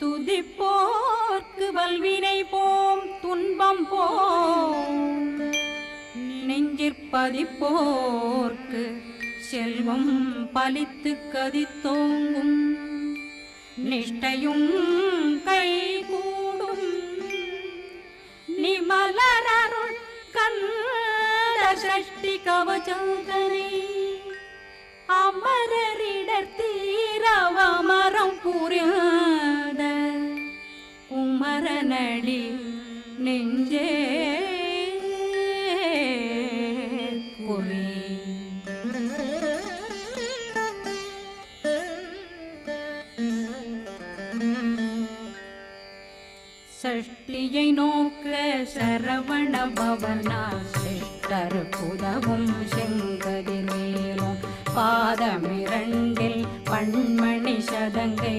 துதிப்போர்க்கு வல்வினை போம் துன்பம் போம். நெஞ்சிற்பதிப்போர்க்கு செல்வம் பலித்து கதித்தோங்கும். நிஷ்டையும் கை கூடும் நிமலரருள் கந்த சஷ்டி கவச்சந்தனை குமரனடி நெஞ்சே குறி சஷ்டியை நோக்க சரவண பவனா சிஷ்டர் புதவும் செங்கதி மேலும். பாதமிரண்டில் பண்மணி சதங்கை